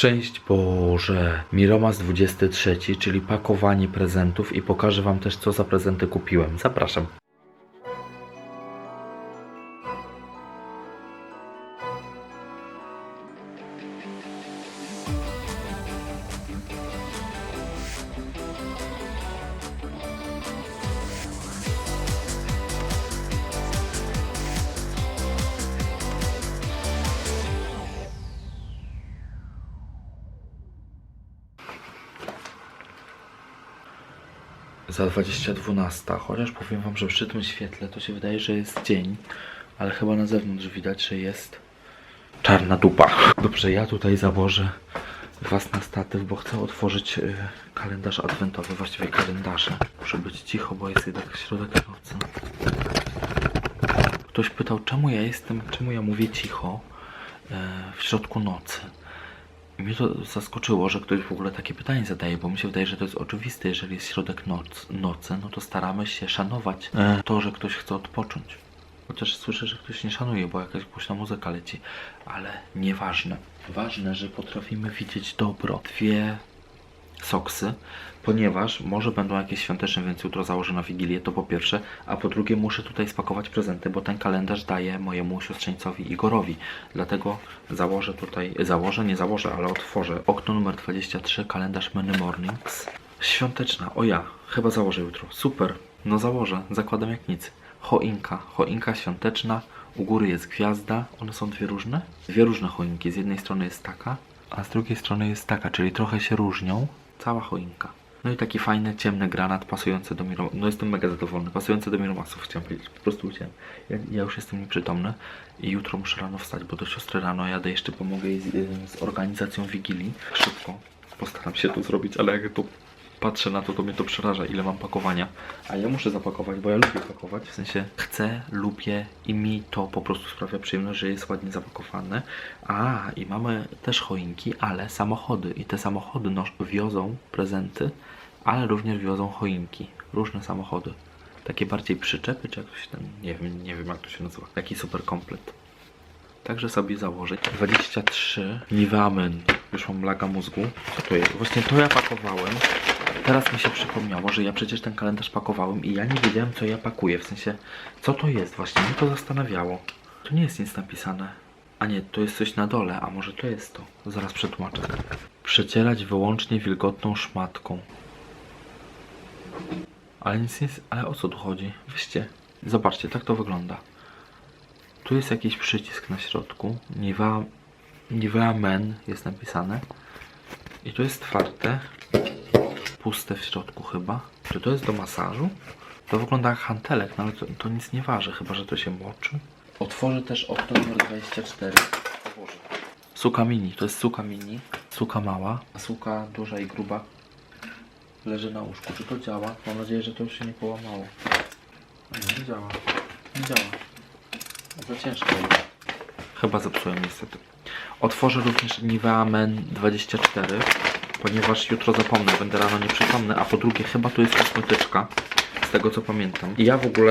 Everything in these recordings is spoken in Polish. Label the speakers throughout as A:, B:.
A: Szczęść Boże! Miromas 23, czyli pakowanie prezentów i pokażę Wam też co za prezenty kupiłem. Zapraszam. Za 20.12, chociaż powiem Wam, że przy tym świetle to się wydaje, że jest dzień, ale chyba na zewnątrz widać, że jest czarna dupa. Dobrze, ja tutaj założę Was na statyw, bo chcę otworzyć y, kalendarz adwentowy, właściwie kalendarze. Muszę być cicho, bo jest jednak środek nocy. Ktoś pytał, czemu ja jestem, czemu ja mówię cicho e, w środku nocy. Mnie to zaskoczyło, że ktoś w ogóle takie pytanie zadaje, bo mi się wydaje, że to jest oczywiste, jeżeli jest środek noc, nocy, no to staramy się szanować e, to, że ktoś chce odpocząć. Chociaż słyszę, że ktoś nie szanuje, bo jakaś głośna muzyka leci, ale nieważne. Ważne, że potrafimy widzieć dobro. Dwie soksy, ponieważ może będą jakieś świąteczne, więc jutro założę na Wigilię, to po pierwsze, a po drugie muszę tutaj spakować prezenty, bo ten kalendarz daję mojemu siostrzeńcowi Igorowi. Dlatego założę tutaj, założę, nie założę, ale otworzę okno numer 23, kalendarz Many Mornings. Świąteczna, o ja, chyba założę jutro, super, no założę, zakładam jak nic. Choinka, choinka świąteczna, u góry jest gwiazda, one są dwie różne? Dwie różne choinki, z jednej strony jest taka, a z drugiej strony jest taka, czyli trochę się różnią. Cała choinka. No i taki fajny, ciemny granat pasujący do Miro... No jestem mega zadowolony, pasujący do Miromasów chciałem powiedzieć, po prostu chciałem. Ja, ja już jestem nieprzytomny i jutro muszę rano wstać, bo do siostry rano jadę, jeszcze pomogę jej z, z organizacją Wigilii. Szybko postaram się to zrobić, ale jak to patrzę na to, to mnie to przeraża, ile mam pakowania. A ja muszę zapakować, bo ja lubię pakować. W sensie chcę, lubię i mi to po prostu sprawia przyjemność, że jest ładnie zapakowane. A, i mamy też choinki, ale samochody. I te samochody nosz, wiozą prezenty, ale również wiozą choinki. Różne samochody. Takie bardziej przyczepy, czy jak to się ten, nie wiem, nie wiem jak to się nazywa. Taki super komplet. Także sobie założyć. 23 Nivea Men. Już mam laga mózgu. Co to jest? Właśnie to ja pakowałem. Teraz mi się przypomniało, że ja przecież ten kalendarz pakowałem i ja nie wiedziałem co ja pakuję. W sensie, co to jest właśnie? Mnie to zastanawiało. Tu nie jest nic napisane. A nie, to jest coś na dole, a może to jest to. Zaraz przetłumaczę. Przecierać wyłącznie wilgotną szmatką. Ale nic nie jest... Ale o co tu chodzi? Weźcie. Zobaczcie, tak to wygląda. Tu jest jakiś przycisk na środku. Nivea, Nivea Men jest napisane. I tu jest otwarte. Puste w środku chyba. Czy to jest do masażu? To wygląda jak hantelek, no ale to, to nic nie waży, chyba że to się moczy. Otworzę też okno numer 24. Suka mini, to jest suka mini. Suka mała, a suka duża i gruba leży na łóżku. Czy to działa? Mam nadzieję, że to już się nie połamało. Nie, nie działa. Nie działa. Za ciężko jest. Chyba zepsułem niestety. Otworzę również Nivea Men 24, ponieważ jutro zapomnę, będę rano nieprzytomny, a po drugie chyba tu jest kosmetyczka, z tego co pamiętam. I ja w ogóle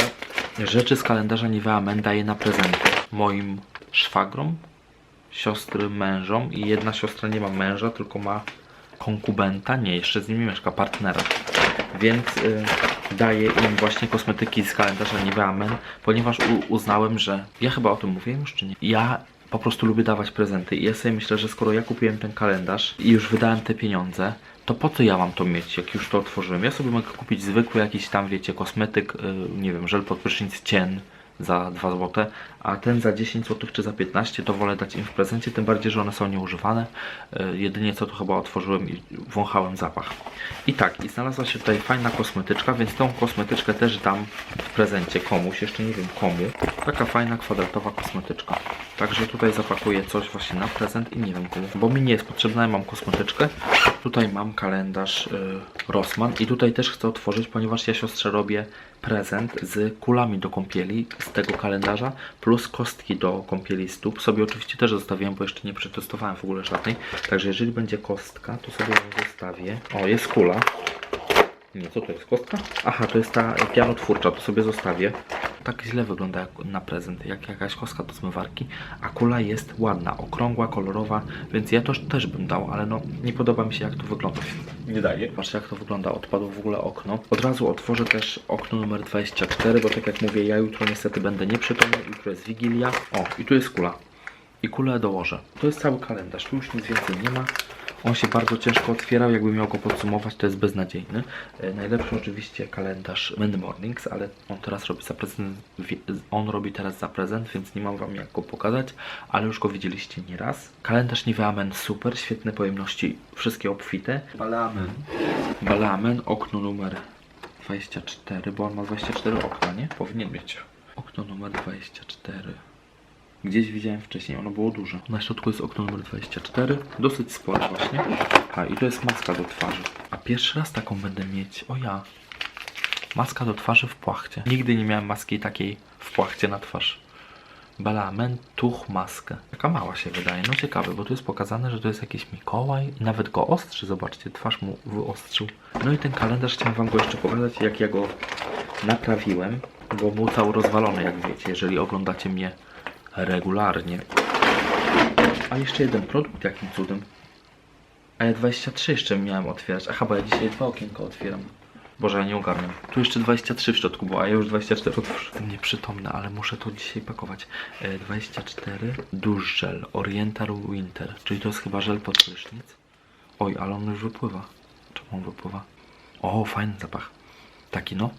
A: rzeczy z kalendarza Nivea Men daję na prezenty moim szwagrom, siostry mężom i jedna siostra nie ma męża, tylko ma konkubenta, nie, jeszcze z nimi mieszka partnera. Więc y, daję im właśnie kosmetyki z kalendarza Nivea Men, ponieważ uznałem, że ja chyba o tym mówiłem już czy nie. Ja po prostu lubię dawać prezenty i ja sobie myślę, że skoro ja kupiłem ten kalendarz i już wydałem te pieniądze, to po co ja mam to mieć, jak już to otworzyłem? Ja sobie mogę kupić zwykły jakiś tam, wiecie, kosmetyk, y, nie wiem, żel pod prysznic cien za 2 zł, a ten za 10 zł czy za 15 to wolę dać im w prezencie, tym bardziej, że one są nieużywane. Y, Jedynie co to chyba otworzyłem i wąchałem zapach. I tak, i znalazła się tutaj fajna kosmetyczka, więc tą kosmetyczkę też dam w prezencie komuś, jeszcze nie wiem komu. Taka fajna kwadratowa kosmetyczka. Także tutaj zapakuję coś właśnie na prezent i nie wiem komu, bo mi nie jest potrzebna, ja mam kosmetyczkę. Tutaj mam kalendarz y, Rossmann i tutaj też chcę otworzyć, ponieważ ja siostrze robię prezent z kulami do kąpieli z tego kalendarza, plus kostki do kąpieli stóp. Sobie oczywiście też zostawiłem, bo jeszcze nie przetestowałem w ogóle żadnej. Także jeżeli będzie kostka, to sobie ją zostawię. O, jest kula. Nie, co to jest? Kostka? Aha, to jest ta pianotwórcza, to sobie zostawię. Tak źle wygląda jak na prezent, jak jakaś kostka do zmywarki, a kula jest ładna, okrągła, kolorowa, więc ja to też bym dał, ale no nie podoba mi się jak to wygląda. Nie daje. Patrzcie jak to wygląda, odpadło w ogóle okno. Od razu otworzę też okno numer 24, bo tak jak mówię, ja jutro niestety będę nieprzytomny, jutro jest Wigilia. O, i tu jest kula. I kulę dołożę. To jest cały kalendarz, tu już nic więcej nie ma. On się bardzo ciężko otwierał, jakbym miał go podsumować, to jest beznadziejny. E, najlepszy oczywiście kalendarz Mend Mornings, ale on teraz robi za prezent, on robi teraz za prezent, więc nie mam wam jak go pokazać, ale już go widzieliście nieraz. Kalendarz Nivea Men super, świetne pojemności, wszystkie obfite. Balamen. Balamen, okno numer 24, bo on ma 24 okna, nie? Powinien mieć. Okno numer 24. Gdzieś widziałem wcześniej, ono było duże. Na środku jest okno numer 24, dosyć spore właśnie. A i to jest maska do twarzy. A pierwszy raz taką będę mieć, o ja. Maska do twarzy w płachcie. Nigdy nie miałem maski takiej w płachcie na twarz. Balamen, tuch, maskę. Taka mała się wydaje. No ciekawe, bo tu jest pokazane, że to jest jakiś Mikołaj nawet go ostrzy. Zobaczcie, twarz mu wyostrzył. No i ten kalendarz chciałem wam go jeszcze pokazać, jak ja go naprawiłem, bo był cały rozwalony, jak wiecie, jeżeli oglądacie mnie regularnie. A jeszcze jeden produkt, jakim cudem. A ja 23 jeszcze miałem otwierać. Aha, bo ja dzisiaj dwa okienka otwieram. Boże, ja nie ogarniam. Tu jeszcze 23 w środku było, a ja już 24 otworzę. Jestem nieprzytomny, ale muszę to dzisiaj pakować. E, 24. Dusz żel. Oriental Winter. Czyli to jest chyba żel pod prysznic. Oj, ale on już wypływa. Czemu on wypływa? O, fajny zapach. Taki no.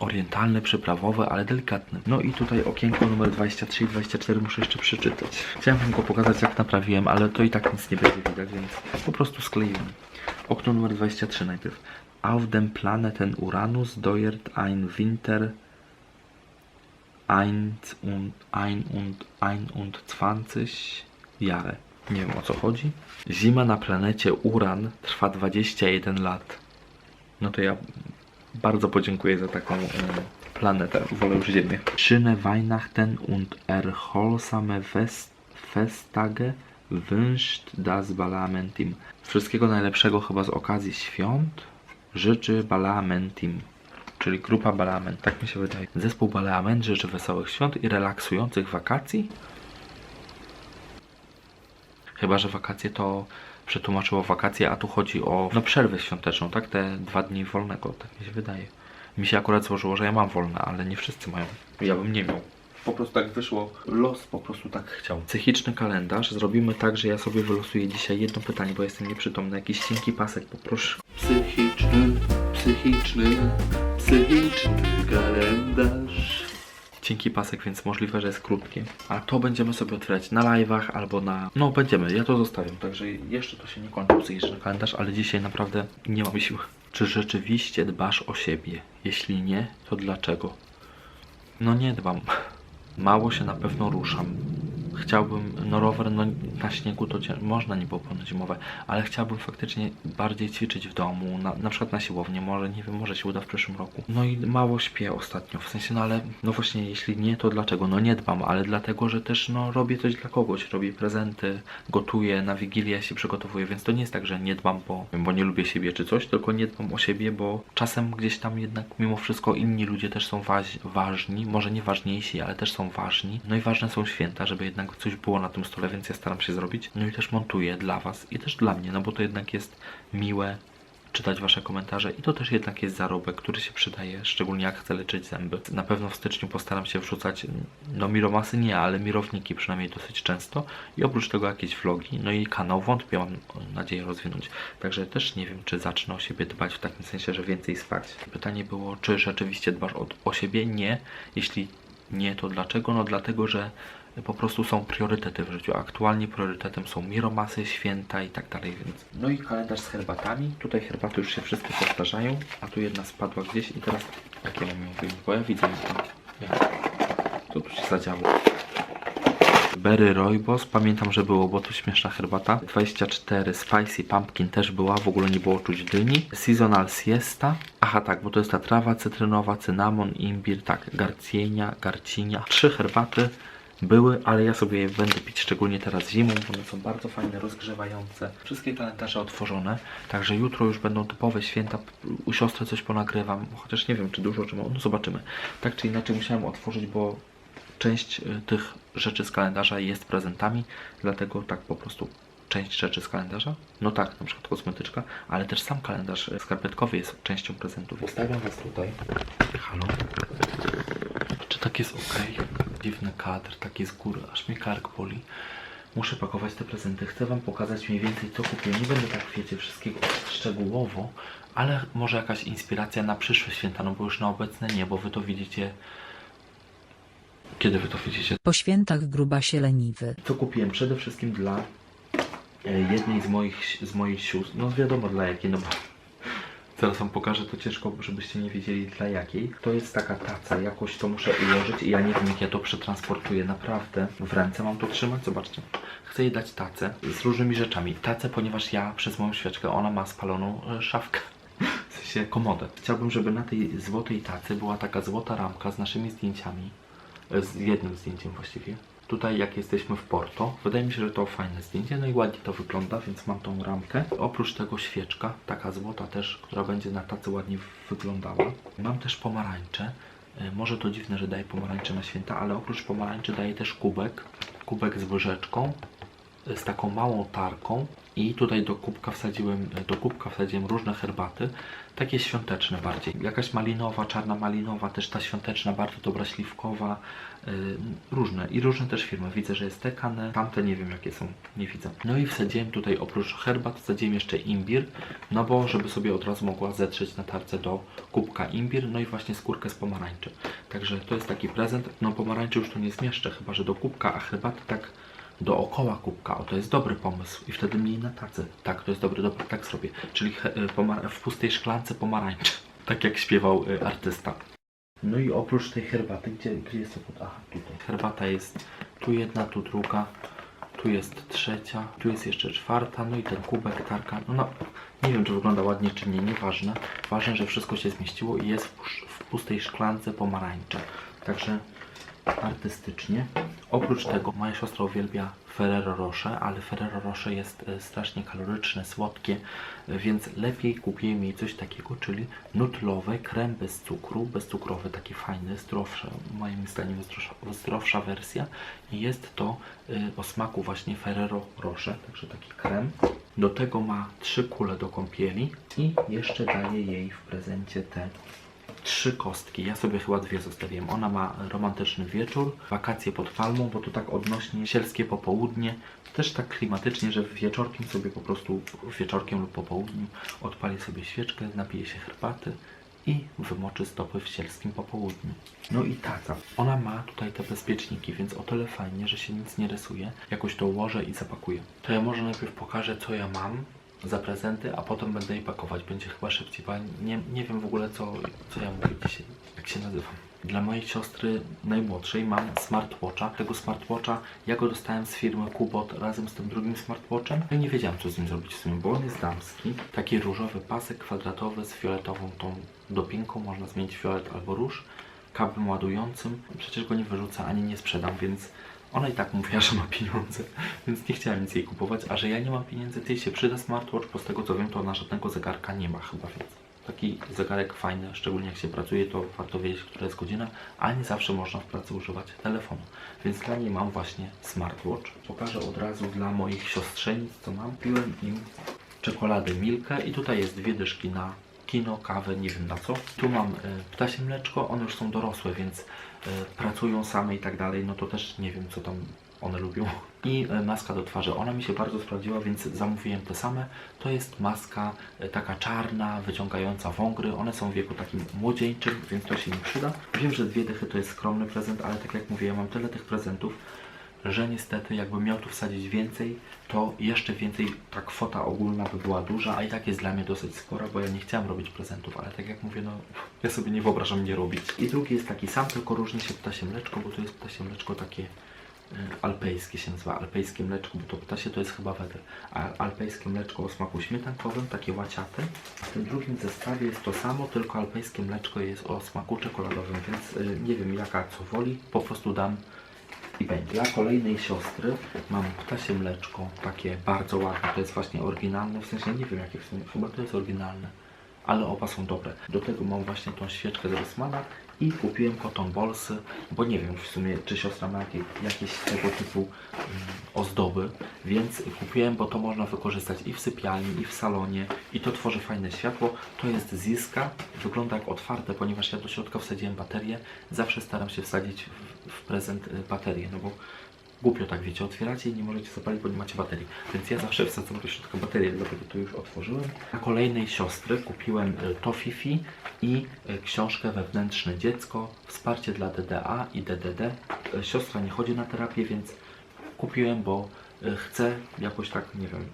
A: Orientalny, przyprawowy, ale delikatny. No i tutaj okienko numer 23 i 24 muszę jeszcze przeczytać. Chciałem wam go pokazać jak naprawiłem, ale to i tak nic nie będzie widać, więc po prostu skleiłem. Okno numer 23 najpierw. Auf dem Planeten Uranus deuert ein Winter ein und ein und 20 Jahre. Nie wiem o co chodzi. Zima na planecie Uran trwa 21 lat. No to ja bardzo podziękuję za taką e, planetę. Wolę już Ziemię. Schöne Weihnachten und erholsame Fest Festtage wünscht das Balamentim. Wszystkiego najlepszego chyba z okazji świąt życzy Balamentim. Czyli grupa Balament, tak mi się wydaje. Zespół Balament życzy wesołych świąt i relaksujących wakacji. Chyba, że wakacje to przetłumaczyło wakacje, a tu chodzi o no, przerwę świąteczną, tak? Te dwa dni wolnego, tak mi się wydaje. Mi się akurat złożyło, że ja mam wolne, ale nie wszyscy mają. Ja bym nie miał. Po prostu tak wyszło. Los po prostu tak chciał. Psychiczny kalendarz. Zrobimy tak, że ja sobie wylosuję dzisiaj jedno pytanie, bo jestem nieprzytomny. Jakiś cienki pasek, poproszę. Psychiczny, psychiczny, psychiczny kalendarz. Cienki pasek, więc możliwe, że jest krótkie. A to będziemy sobie otwierać na live'ach albo na... No będziemy, ja to zostawiam. Także jeszcze to się nie kończy psychiczny kalendarz, ale dzisiaj naprawdę nie mam sił. Czy rzeczywiście dbasz o siebie? Jeśli nie, to dlaczego? No nie dbam. Mało się na pewno ruszam. Chciałbym, no rower no, na śniegu to można niby opony zimowe, ale chciałbym faktycznie bardziej ćwiczyć w domu, na, na przykład na siłowni, może, nie wiem, może się uda w przyszłym roku. No i mało śpię ostatnio, w sensie, no ale, no właśnie, jeśli nie, to dlaczego? No nie dbam, ale dlatego, że też, no robię coś dla kogoś, robię prezenty, gotuję, na Wigilię się przygotowuję, więc to nie jest tak, że nie dbam, bo, bo nie lubię siebie czy coś, tylko nie dbam o siebie, bo czasem gdzieś tam jednak mimo wszystko inni ludzie też są waż, ważni, może nie ważniejsi, ale też są ważni. No i ważne są święta, żeby jednak coś było na tym stole, więc ja staram się zrobić. No i też montuję dla Was i też dla mnie, no bo to jednak jest miłe czytać Wasze komentarze i to też jednak jest zarobek, który się przydaje, szczególnie jak chcę leczyć zęby. Na pewno w styczniu postaram się wrzucać, no miromasy nie, ale mirowniki przynajmniej dosyć często i oprócz tego jakieś vlogi, no i kanał wątpię, mam nadzieję rozwinąć. Także też nie wiem, czy zacznę o siebie dbać w takim sensie, że więcej spać. Pytanie było, czy rzeczywiście dbasz o, o siebie? Nie. Jeśli nie, to dlaczego? No dlatego, że po prostu są priorytety w życiu. Aktualnie priorytetem są miromasy, święta i tak dalej, więc... No i kalendarz z herbatami. Tutaj herbaty już się wszystkie powtarzają, a tu jedna spadła gdzieś i teraz... Jakie mam ją wyjąć? Bo ja widzę. Ja. Co tu się zadziało? Berry Roybos, pamiętam, że było, bo to śmieszna herbata. 24 Spicy Pumpkin też była, w ogóle nie było czuć dyni. Seasonal Siesta. Aha, tak, bo to jest ta trawa cytrynowa, cynamon, imbir, tak, garcienia, garcinia. Trzy herbaty były, ale ja sobie je będę pić szczególnie teraz zimą, bo one są bardzo fajne, rozgrzewające. Wszystkie kalendarze otworzone, także jutro już będą typowe święta. U siostry coś ponagrywam, chociaż nie wiem czy dużo, czy mało, no zobaczymy. Tak czy inaczej musiałem otworzyć, bo część y, tych rzeczy z kalendarza jest prezentami, dlatego tak po prostu część rzeczy z kalendarza. No tak, na przykład kosmetyczka, ale też sam kalendarz skarpetkowy jest częścią prezentów. Ustawiam Was tutaj. Halo? Czy tak jest ok? Dziwny kadr, taki z góry, aż mi kark boli. Muszę pakować te prezenty. Chcę Wam pokazać mniej więcej co kupiłem. Nie będę tak wiecie wszystkiego szczegółowo, ale może jakaś inspiracja na przyszłe święta, no bo już na obecne nie, bo Wy to widzicie. Kiedy Wy to widzicie?
B: Po świętach grubasie leniwy.
A: Co kupiłem? Przede wszystkim dla jednej z moich, z moich sióstr. No wiadomo dla jakiej, no bo zaraz wam pokażę, to ciężko, żebyście nie wiedzieli dla jakiej. To jest taka taca, jakoś to muszę ułożyć i ja nie wiem jak ja to przetransportuję. Naprawdę w ręce mam to trzymać, zobaczcie. Chcę jej dać tacę z różnymi rzeczami. Tacę, ponieważ ja przez moją świeczkę, ona ma spaloną e, szafkę. W sensie komodę. Chciałbym, żeby na tej złotej tacy była taka złota ramka z naszymi zdjęciami. E, Z jednym zdjęciem właściwie. Tutaj jak jesteśmy w Porto, wydaje mi się, że to fajne zdjęcie, no i ładnie to wygląda, więc mam tą ramkę. Oprócz tego świeczka, taka złota też, która będzie na tacy ładnie wyglądała. Mam też pomarańcze. E, Może to dziwne, że daję pomarańcze na święta, ale oprócz pomarańczy daję też kubek. Kubek z łyżeczką, e, z taką małą tarką i tutaj do kubka wsadziłem, do kubka wsadziłem różne herbaty, takie świąteczne bardziej. Jakaś malinowa, czarna malinowa, też ta świąteczna, bardzo dobra śliwkowa, yy, różne i różne też firmy. Widzę, że jest tekane, tamte nie wiem jakie są, nie widzę. No i wsadziłem tutaj oprócz herbat, wsadziłem jeszcze imbir, no bo żeby sobie od razu mogła zetrzeć na tarce do kubka imbir, no i właśnie skórkę z pomarańczy. Także to jest taki prezent, no pomarańczy już tu nie zmieszczę, chyba że do kubka, a herbaty tak dookoła kubka. O, to jest dobry pomysł. I wtedy mniej na tacy. Tak, to jest dobry, dobry, tak zrobię. Czyli y, w pustej szklance pomarańczy. Tak jak śpiewał y, artysta. No i oprócz tej herbaty, gdzie, gdzie jest to? Aha, tutaj. Herbata jest tu jedna, tu druga, tu jest trzecia, tu jest jeszcze czwarta, no i ten kubek, tarka. No, no nie wiem, czy wygląda ładnie, czy nie, nieważne. Ważne, że wszystko się zmieściło i jest w, w pustej szklance pomarańcze. Także artystycznie. Oprócz tego moja siostra uwielbia Ferrero Rocher, ale Ferrero Rocher jest e, strasznie kaloryczne, słodkie, e, więc lepiej kupiłem jej coś takiego, czyli nutlowy krem bez cukru, bezcukrowy, taki fajny, zdrowszy, moim zdaniem zdrowsza, zdrowsza wersja i jest to e, o smaku właśnie Ferrero Rocher, także taki krem. Do tego ma trzy kule do kąpieli i jeszcze daję jej w prezencie te trzy kostki. Ja sobie chyba dwie zostawiłem. Ona ma romantyczny wieczór, wakacje pod palmą, bo to tak odnośnie sielskie popołudnie. Też tak klimatycznie, że wieczorkiem sobie po prostu, wieczorkiem lub po południu odpali sobie świeczkę, napije się herbaty i wymoczy stopy w sielskim popołudniu. No i taca. Ona ma tutaj te bezpieczniki, więc o tyle fajnie, że się nic nie rysuje. Jakoś to ułożę i zapakuję. To ja może najpierw pokażę, co ja mam za prezenty, a potem będę je pakować. Będzie chyba szybciej, bo ja nie, nie wiem w ogóle, co, co ja mówię dzisiaj, jak się nazywam. Dla mojej siostry najmłodszej mam smartwatcha. Tego smartwatcha ja go dostałem z firmy Kubot razem z tym drugim smartwatchem. No i nie wiedziałem, co z nim zrobić w sumie, bo on jest damski. Taki różowy pasek kwadratowy z fioletową tą dopinką. Można zmienić fiolet albo róż. Kablem ładującym. Przecież go nie wyrzucę ani nie sprzedam, więc ona i tak mówiła, że ma pieniądze, więc nie chciałem nic jej kupować, a że ja nie mam pieniędzy, to jej się przyda smartwatch, bo z tego co wiem, to ona żadnego zegarka nie ma chyba, więc taki zegarek fajny, szczególnie jak się pracuje, to warto wiedzieć, która jest godzina, a nie zawsze można w pracy używać telefonu. Więc dla niej mam właśnie smartwatch. Pokażę od razu dla moich siostrzenic, co mam. Piłem im czekoladę Milkę i tutaj jest dwie dyszki na kino, kawę, nie wiem na co. Tu mam e, ptasie mleczko, one już są dorosłe, więc pracują same i tak dalej, no to też nie wiem co tam one lubią. I e, maska do twarzy, ona mi się bardzo sprawdziła, więc zamówiłem te same. To jest maska e, taka czarna, wyciągająca wągry, one są w wieku takim młodzieńczym, więc to się mi przyda. Wiem, że dwie dychy to jest skromny prezent, ale tak jak mówię, ja mam tyle tych prezentów, że niestety jakbym miał tu wsadzić więcej, to jeszcze więcej ta kwota ogólna by była duża, a i tak jest dla mnie dosyć spora, bo ja nie chciałem robić prezentów, ale tak jak mówię, no ja sobie nie wyobrażam nie robić. I drugi jest taki sam, tylko różni się ptasie mleczko, bo to jest ptasie mleczko takie e, alpejskie się nazywa, alpejskie mleczko, bo to ptasie to jest chyba wedr, a alpejskie mleczko o smaku śmietankowym, takie łaciate. W tym drugim zestawie jest to samo, tylko alpejskie mleczko jest o smaku czekoladowym, więc e, nie wiem jaka co woli, po prostu dam i będzie. Dla kolejnej siostry mam ptasie mleczko, takie bardzo ładne, to jest właśnie oryginalne, w sensie nie wiem jakie w sumie, chyba to jest oryginalne, ale oba są dobre. Do tego mam właśnie tą świeczkę z Rossmana i kupiłem koton bolsy, bo nie wiem w sumie, czy siostra ma jakieś, jakieś tego typu mm, ozdoby, więc kupiłem, bo to można wykorzystać i w sypialni, i w salonie i to tworzy fajne światło. To jest Ziska, wygląda jak otwarte, ponieważ ja do środka wsadziłem baterię. Zawsze staram się wsadzić w, w prezent y, baterię, no bo głupio tak wiecie, otwieracie i nie możecie zapalić, bo nie macie baterii. Więc ja zawsze wsadzam do środka baterię, dlatego to już otworzyłem. Na kolejnej siostry kupiłem y, to Fifi i y, książkę Wewnętrzne Dziecko, wsparcie dla DDA i DDD. Y, Siostra nie chodzi na terapię, więc kupiłem, bo chcę jakoś tak, nie wiem,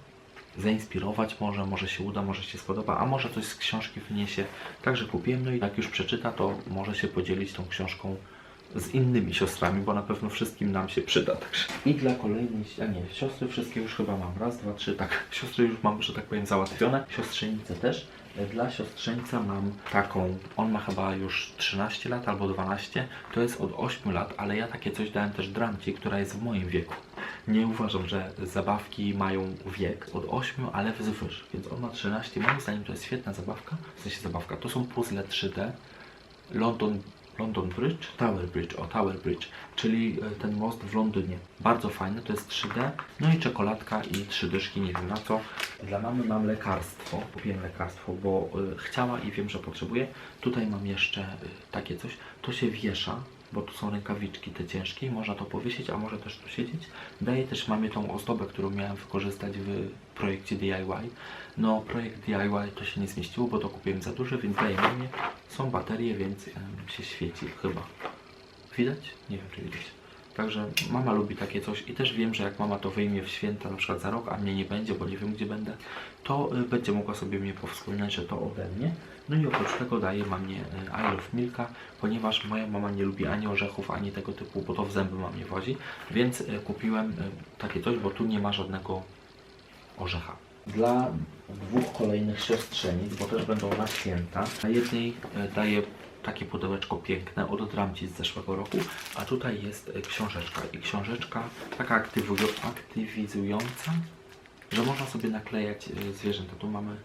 A: zainspirować może, może się uda, może się spodoba, a może coś z książki wyniesie. Także kupiłem, no i jak już przeczyta, to może się podzielić tą książką z innymi siostrami, bo na pewno wszystkim nam się przyda. Także. I dla kolejnej, a nie, siostry wszystkie już chyba mam. Raz, dwa, trzy, tak. Siostry już mam, że tak powiem, załatwione. Siostrzenice też. E, Dla siostrzeńca mam taką, on ma chyba już 13 lat albo 12, to jest od 8 lat, ale ja takie coś dałem też Dranci, która jest w moim wieku. Nie uważam, że zabawki mają wiek od 8, ale wzwyż, więc on ma 13. Moim zdaniem to jest świetna zabawka, w sensie zabawka. To są puzzle 3D, London, London Bridge, Tower Bridge, o Tower Bridge, czyli e, ten most w Londynie. Bardzo fajny, to jest 3D, no i czekoladka i trzy dyszki, nie wiem na co. Dla mamy mam lekarstwo, kupiłem lekarstwo, bo y, chciała i wiem, że potrzebuje. Tutaj mam jeszcze y, takie coś, to się wiesza, bo tu są rękawiczki te ciężkie i można to powiesić, a może też tu siedzieć. Daję też mamie tą ozdobę, którą miałem wykorzystać w projekcie DIY. No projekt DIY to się nie zmieściło, bo to kupiłem za duże, więc daję mamie. Są baterie, więc em, się świeci chyba. Widać? Nie wiem czy widać. Także mama lubi takie coś i też wiem, że jak mama to wyjmie w święta, na przykład za rok, a mnie nie będzie, bo nie wiem gdzie będę, to y, będzie mogła sobie mnie powspominać, że to ode mnie. No i oprócz tego daję mamie y, I love Milka, ponieważ moja mama nie lubi ani orzechów, ani tego typu, bo to w zęby mamie wozi, więc y, kupiłem y, takie coś, bo tu nie ma żadnego orzecha. Dla dwóch kolejnych siostrzenic, bo też będą na święta, na jednej e, daję takie pudełeczko piękne od Dramci z zeszłego roku, a tutaj jest e, książeczka i książeczka taka aktywizująca, że można sobie naklejać e, zwierzęta. Tu mamy e,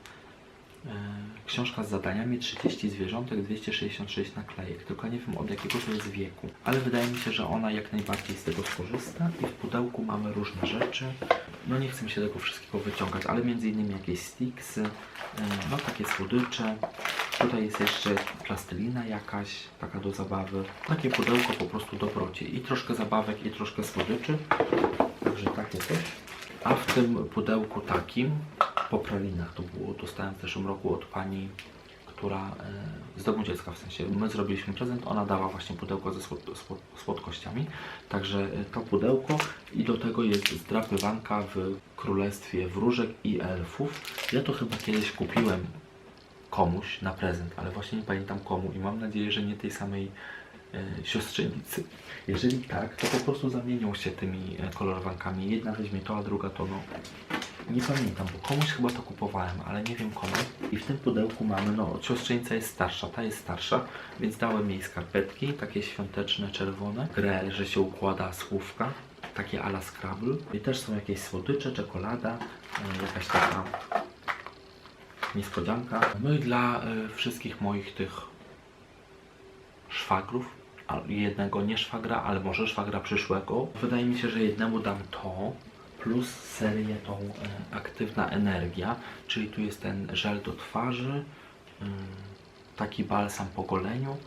A: książka z zadaniami 30 zwierzątek, 266 naklejek, tylko nie wiem od jakiego to jest wieku, ale wydaje mi się, że ona jak najbardziej z tego skorzysta i w pudełku mamy różne rzeczy. No nie chcę się tego wszystkiego wyciągać, ale między innymi jakieś sticksy, e, no takie słodycze. Tutaj jest jeszcze plastelina jakaś, taka do zabawy. Takie pudełko po prostu dobroci. I troszkę zabawek, i troszkę słodyczy. Także takie coś. A w tym pudełku takim, po pralinach to było, dostałem w zeszłym roku od pani, która e, z domu dziecka w sensie. My zrobiliśmy prezent, ona dała właśnie pudełko ze słod, słod, słodkościami. Także e, to pudełko i do tego jest zdrapywanka w królestwie wróżek i elfów. Ja to chyba kiedyś kupiłem komuś na prezent, ale właśnie nie pamiętam komu i mam nadzieję, że nie tej samej e, siostrzenicy. Jeżeli tak, to po prostu zamienią się tymi kolorowankami. Jedna weźmie to, a druga to no. Nie pamiętam, bo komuś chyba to kupowałem, ale nie wiem komu. I w tym pudełku mamy, no siostrzenica jest starsza, ta jest starsza, więc dałem jej skarpetki, takie świąteczne, czerwone. Grę, że się układa słówka, takie ala Scrabble. I też są jakieś słodycze, czekolada, e, jakaś taka niespodzianka. No i dla y, wszystkich moich tych szwagrów, jednego nie szwagra, ale może szwagra przyszłego, wydaje mi się, że jednemu dam to, plus serię tą y, aktywna energia, czyli tu jest ten żel do twarzy, y, taki balsam po goleniu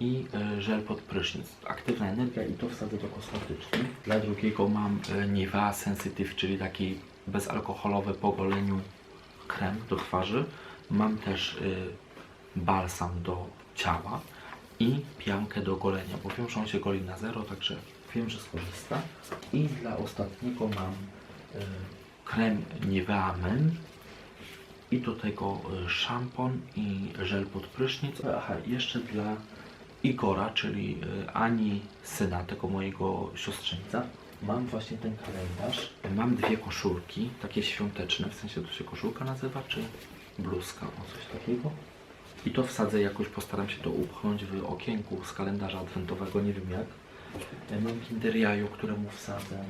A: i y, żel pod prysznic. Aktywna energia i to wsadzę do kosmetyczki. Dla drugiego mam y, Nivea Sensitive, czyli taki bezalkoholowy po goleniu krem do twarzy. Mam też balsam do ciała i piankę do golenia, bo wiem, że on się goli na zero, także wiem, że skorzysta. I dla ostatniego mam krem Nivea Men i do tego y, szampon i żel pod prysznic. Aha, jeszcze dla Igora, czyli y, Ani syna, tego mojego siostrzeńca. Mam właśnie ten kalendarz. Mam dwie koszulki, takie świąteczne, w sensie to się koszulka nazywa, czy bluzka, o coś takiego. I to wsadzę jakoś, postaram się to upchnąć w okienku z kalendarza adwentowego, nie wiem jak. E, Mam Kinder Jajo, któremu wsadzę.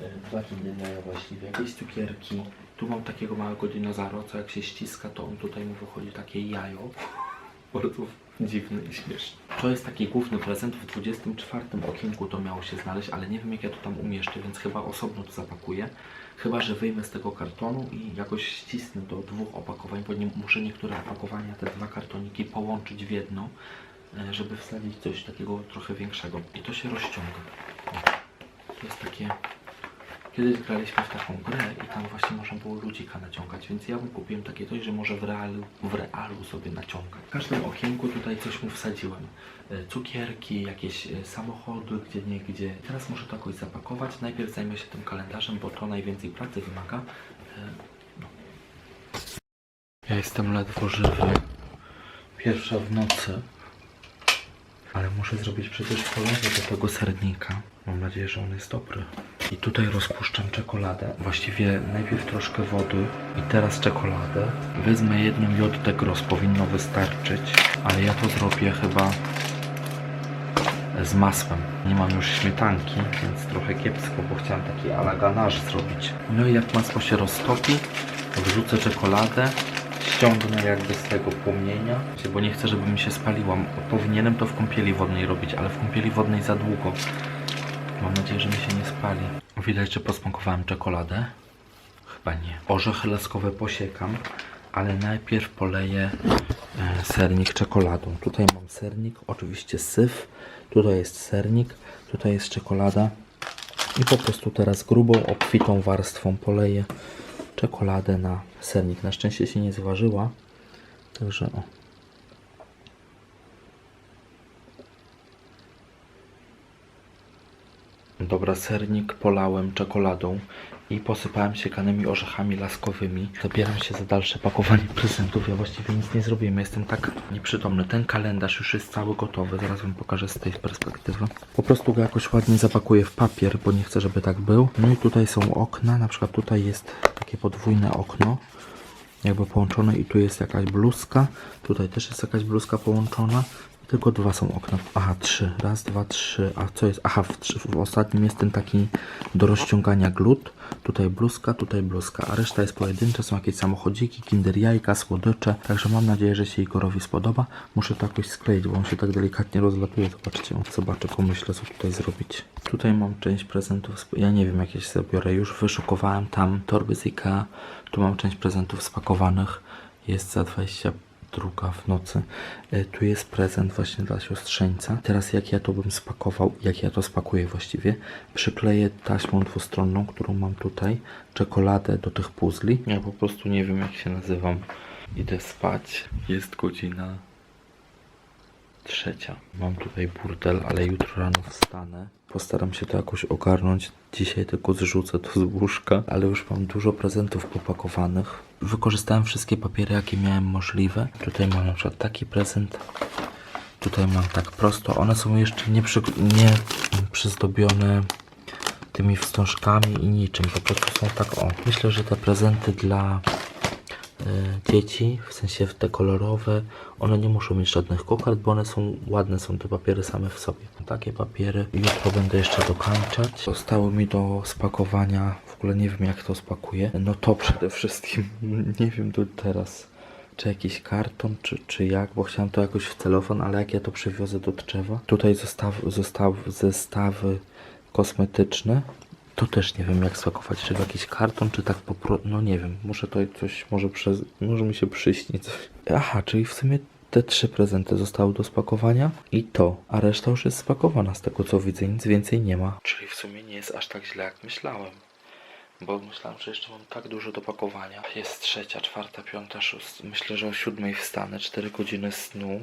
A: E, Kinder Jaja właściwie, jakieś cukierki. Tu mam takiego małego dinozaura, co jak się ściska, to on tutaj mu wychodzi takie jajo. Bardzo dziwny i śmieszny. To jest taki główny prezent. W 24 okienku to miało się znaleźć, ale nie wiem jak ja to tam umieszczę, więc chyba osobno to zapakuję. Chyba, że wyjmę z tego kartonu i jakoś ścisnę do dwóch opakowań, bo nie, muszę niektóre opakowania, te dwa kartoniki połączyć w jedno, e, żeby wsadzić coś takiego trochę większego. I to się rozciąga. To jest takie... Kiedyś graliśmy w taką grę i tam właśnie można było ludzika naciągać, więc ja mu kupiłem takie coś, że może w realu, w realu sobie naciągać. W każdym okienku tutaj coś mu wsadziłem. E, Cukierki, jakieś e, samochody, gdzie nie gdzie. Teraz muszę to jakoś zapakować. Najpierw zajmę się tym kalendarzem, bo to najwięcej pracy wymaga. E, no. Ja jestem ledwo żywy. Pierwsza w nocy. Ale muszę zrobić przecież polewę do tego sernika. Mam nadzieję, że on jest dobry. I tutaj rozpuszczam czekoladę. Właściwie najpierw troszkę wody i teraz czekoladę. Wezmę jedną joddę gros, powinno wystarczyć. Ale ja to zrobię chyba z masłem. Nie mam już śmietanki, więc trochę kiepsko, bo chciałem taki ala ganache zrobić. No i jak masło się roztopi, to wrzucę czekoladę, ściągnę jakby z tego płomienia, bo nie chcę, żeby mi się spaliła. Powinienem to w kąpieli wodnej robić, ale w kąpieli wodnej za długo. Mam nadzieję, że mi się nie spali. Widać, że posmakowałem czekoladę. Chyba nie. Orzechy laskowe posiekam, ale najpierw poleję e, sernik czekoladą. Tutaj mam sernik, oczywiście syf. Tutaj jest sernik, tutaj jest czekolada. I po prostu teraz grubą, obfitą warstwą poleję czekoladę na sernik. Na szczęście się nie zważyła. Także o. Dobra, sernik polałem czekoladą i posypałem siekanymi orzechami laskowymi. Zabieram się za dalsze pakowanie prezentów. Ja właściwie nic nie zrobiłem. Jestem tak nieprzytomny. Ten kalendarz już jest cały gotowy. Zaraz wam pokażę z tej perspektywy. Po prostu go jakoś ładnie zapakuję w papier, bo nie chcę, żeby tak był. No i tutaj są okna. Na przykład tutaj jest takie podwójne okno jakby połączone i tu jest jakaś bluzka. Tutaj też jest jakaś bluzka połączona. Tylko dwa są okna. Aha, trzy. Raz, dwa, trzy. A co jest? Aha, w, w ostatnim jest ten taki do rozciągania glut. Tutaj bluzka, tutaj bluzka. A reszta jest pojedyncze. Są jakieś samochodziki, kinder jajka, słodycze. Także mam nadzieję, że się Igorowi spodoba. Muszę to jakoś skleić, bo on się tak delikatnie rozlatuje. Zobaczcie. Zobaczę, pomyślę, co tutaj zrobić. Tutaj mam część prezentów. Ja nie wiem, jakieś zabiorę. Już wyszukowałem tam torby z Ikea. Tu mam część prezentów spakowanych. Jest za 20 druga w nocy. E, Tu jest prezent właśnie dla siostrzeńca. Teraz jak ja to bym spakował, jak ja to spakuję właściwie, przykleję taśmą dwustronną, którą mam tutaj, czekoladę do tych puzli. Ja po prostu nie wiem jak się nazywam. Idę spać. Jest godzina trzecia. Mam tutaj burdel, ale jutro rano wstanę. Postaram się to jakoś ogarnąć. Dzisiaj tylko zrzucę to z łóżka, ale już mam dużo prezentów popakowanych. Wykorzystałem wszystkie papiery, jakie miałem możliwe. Tutaj mam na przykład taki prezent. Tutaj mam tak prosto. One są jeszcze nie, przy, nie przyzdobione tymi wstążkami i niczym. Po prostu są tak o. Myślę, że te prezenty dla dzieci, w sensie te kolorowe, one nie muszą mieć żadnych kokard, bo one są ładne, są te papiery same w sobie. Takie papiery jutro będę jeszcze dokańczać. Zostało mi do spakowania, w ogóle nie wiem jak to spakuję. No to przede wszystkim, nie wiem do teraz, czy jakiś karton, czy, czy jak, bo chciałem to jakoś w celofan, ale jak ja to przywiozę do drzewa. Tutaj zostaw, zostaw, zestawy kosmetyczne. To też nie wiem jak spakować, czy w jakiś karton, czy tak po prostu, no nie wiem, muszę to coś, może przez, może mi się przyśni coś. Aha, czyli w sumie te trzy prezenty zostały do spakowania i to, a reszta już jest spakowana z tego co widzę, nic więcej nie ma. Czyli w sumie nie jest aż tak źle jak myślałem. Bo myślałem, że jeszcze mam tak dużo do pakowania. Jest trzecia, czwarta, piąta, szósta. Myślę, że o siódmej wstanę, cztery godziny snu.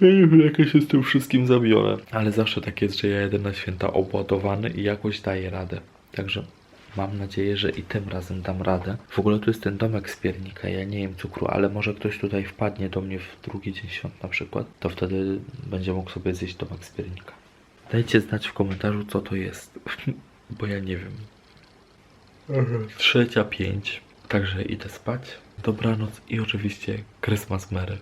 A: Nie wiem, jak ja się z tym wszystkim zabiorę. Ale zawsze tak jest, że ja jedę na święta obładowany i jakoś daję radę. Także mam nadzieję, że i tym razem dam radę. W ogóle tu jest ten domek z piernika, ja nie jem cukru, ale może ktoś tutaj wpadnie do mnie w drugi dzień świąt na przykład, to wtedy będzie mógł sobie zjeść domek z piernika. Dajcie znać w komentarzu, co to jest, bo ja nie wiem. Trzecia pięć. Także idę spać. Dobranoc i oczywiście Christmas Merry.